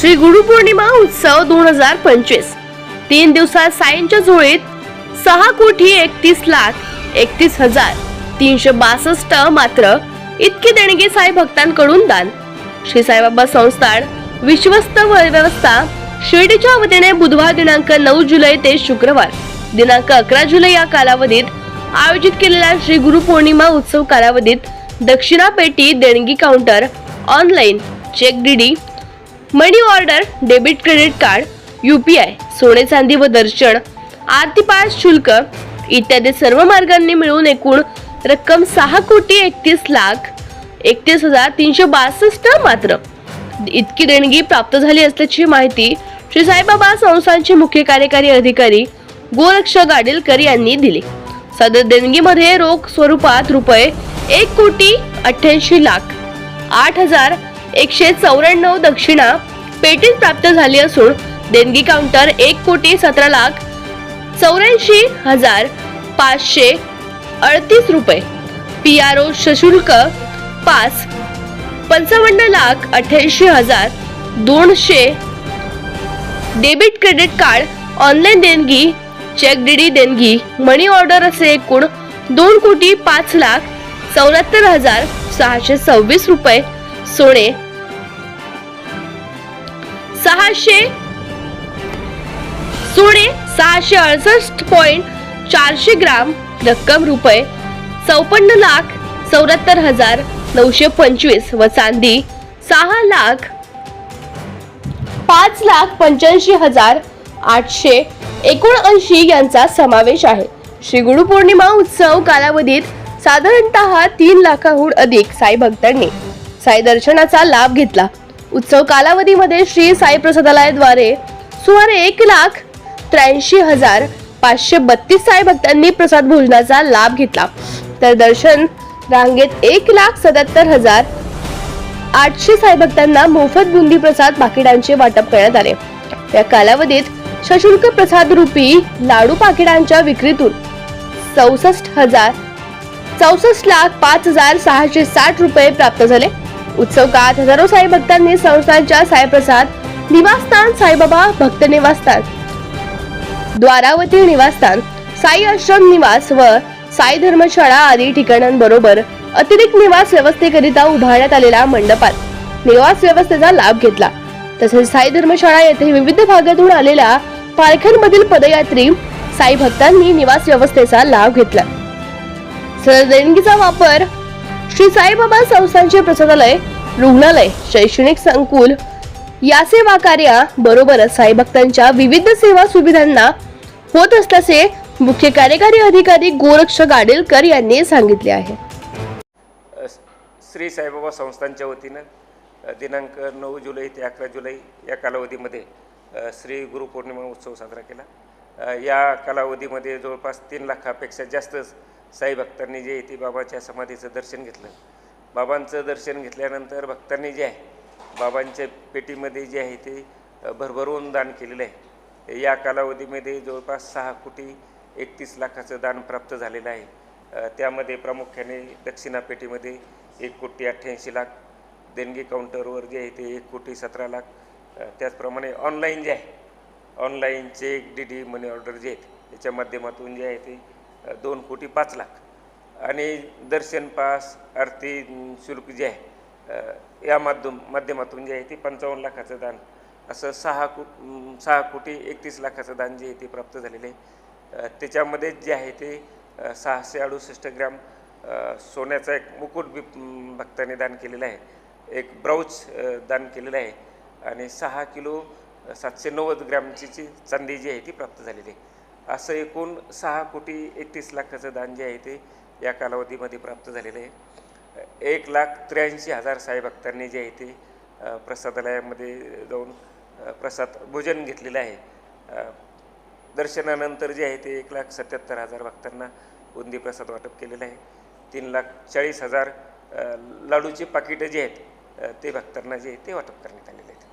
श्री गुरुपौर्णिमा उत्सव दोन हजार पंचवीस. तीन दिवसात साईंच्या झोळीत सहा कोटी एकतीस लाख एकतीस हजार तीनशे बासष्ट मात्र इतकी देणगी साई भक्तांकडून दान. श्री साईबाबा संस्थान विश्वस्त व्यवस्था शिर्डीच्या वतीने बुधवार दिनांक नऊ जुलै ते शुक्रवार दिनांक अकरा जुलै या कालावधीत आयोजित केलेल्या श्री गुरुपौर्णिमा उत्सव कालावधीत दक्षिणा पेटी देणगी counter online cheque DD money order debit credit card U P I सोने चांदी व दर्शन आरती पास शुल्क इत्यादी सर्व मार्गांनी मिळून एकूण रक्कम सहा कोटी एकतीस लाख एकतीस हजार तीनशे बासष्ट मात्र. इतकी देणगी प्राप्त झाली असल्याची माहिती श्री साईबाबा संस्थांचे मुख्य कार्यकारी अधिकारी गोरक्ष गाडेलकर यांनी दिली. सदर देणगीमध्ये रोख स्वरूपात रुपये एक कोटी अठ्ठ्याऐंशी लाख आठ हजार एकशे चौऱ्याण्णव दक्षिणा पेटीत प्राप्त झाली असून देणगी काउंटर एक कोटी सतरा लाख चौऱ्याऐंशी हजार पाचशे अडतीस रुपये. पी आर ओ सशुल्क पाच पंचावन्न लाख अठ्ठ्याऐंशी हजार दोनशे. डेबिट क्रेडिट कार्ड ऑनलाईन देणगी चेक डीडी देणगी मनी ऑर्डर असे एकूण दोन कोटी पाच लाख चौऱ्याहत्तर हजार सहाशे सव्वीस रुपये. सोने सहाशे. सोने सहाशे अडसष्ट पॉइंट चारशे ग्राम रक्कम रुपये चौपन्न लाख चौऱ्याहत्तर हजार नऊशे पंचवीस व चांदी सहा लाख पाच लाख पंच्याऐंशी हजार आठशे एकोणऐंशी यांचा समावेश आहे. श्री गुरुपौर्णिमा उत्सव कालावधीत साधारणतः तीन लाखाहून अधिक साई भक्तांनी साई दर्शनाचा लाभ घेतला. उत्सव कालावधीमध्ये श्री साई प्रसादालयाद्वारे सुमारे एक लाख त्र्याऐंशी हजार पाचशे बत्तीस साई भक्तांनी प्रसाद भोजनाचा लाभ घेतला. तर दर्शन रांगेत एक लाख सत्याहत्तर हजार आठशे साई भक्तांना मोफत बुंदी प्रसाद पाकिटांचे वाटप करण्यात आले. या कालावधीत सशुल्क प्रसाद रूपी लाडू पाकिटांच्या विक्रीतून चौसष्ट हजार चौसष्ट लाख पाच हजार सहाशे साठ रुपये प्राप्त झाले. उत्सव काळात हजारो साई भक्तांनी संस्थांच्या साईप्रसाद निवासस्थान साईबाबा भक्त निवासस्थान द्वारावती निवासस्थान साई आश्रम निवास व साई धर्मशाळा आदी ठिकाणांबरोबर अतिरिक्त निवास व्यवस्थेकरिता उभारण्यात आलेल्या मंडपात निवास व्यवस्थेचा लाभ घेतला. तसेच साई धर्मशाळा येथे विविध भागातून आलेल्या पालख्यांमधील पदयात्री साई भक्तांनी निवास व्यवस्थेचा लाभ घेतला. सदर देणगीचा वापर श्री साईबाबा संस्थांचे प्रसादालय रुग्णालय शैक्षणिक संकुल या सेवा कार्या बरोबरच साई भक्तांच्या विविध सेवा सुविधांना होत असल्याचे मुख्य कार्यकारी अधिकारी गोरक्ष गाडेलकर यांनी सांगितले आहे. श्री साईबाबा संस्थांच्या वतीनं दिनांक नऊ जुलै ते अकरा जुलै या कालावधीमध्ये श्री गुरुपौर्णिमा उत्सव साजरा केला. या कालावधीमध्ये जवळपास तीन लाखापेक्षा जास्त साई भक्तांनी जे आहे ते बाबाच्या समाधीचं दर्शन घेतलं बाबांचं दर्शन घेतल्यानंतर भक्तांनी जे आहे बाबांच्या पेटीमध्ये जे आहे ते भरभरून दान केलेलं आहे. या कालावधीमध्ये जवळपास सहा कोटी एकतीस लाखाचं दान प्राप्त झालेलं आहे. त्यामध्ये प्रामुख्याने दक्षिणा पेटीमध्ये एक कोटी अठ्ठ्याऐंशी लाख देणगी काउंटरवर जे आहे ते एक कोटी सतरा लाख त्याचप्रमाणे ऑनलाईन जे आहे online cheque D D money order जे आहेत याच्या माध्यमातून जे आहे ते दोन कोटी पाच लाख. आणि दर्शन पास आरती शुल्क जे आहे या माध्यम माध्यमातून जे आहे ते पंचावन्न लाखाचं दान असं सहा को सहा कोटी एकतीस लाखाचं दान जे आहे ते प्राप्त झालेलं आहे. त्याच्यामध्ये जे आहे ते सहाशे अडुसष्ट ग्रॅम सोन्याचा एक मुकुट बी भक्ताने दान केलेला आहे. एक ब्राऊच दान केलेलं आहे. आणि सहा किलो सातशे नव्वद ग्रॅमची जी चांदी जी आहे ती प्राप्त झालेली आहे. असं एकूण सहा कोटी एकतीस लाखाचं दान जे आहे ते या कालावधीमध्ये प्राप्त झालेलं आहे. एक लाख त्र्याऐंशी हजार साई भक्तांनी जे आहे ते प्रसादालयामध्ये जाऊन प्रसाद भोजन घेतलेलं आहे. दर्शनानंतर जे आहे ते एक लाख सत्याहत्तर हजार भक्तांना बुंदी प्रसाद वाटप केलेलं आहे. तीन लाख चाळीस हजार लाडूची पाकिटं जे आहेत ते भक्तांना जे आहे ते वाटप करण्यात आलेले आहेत.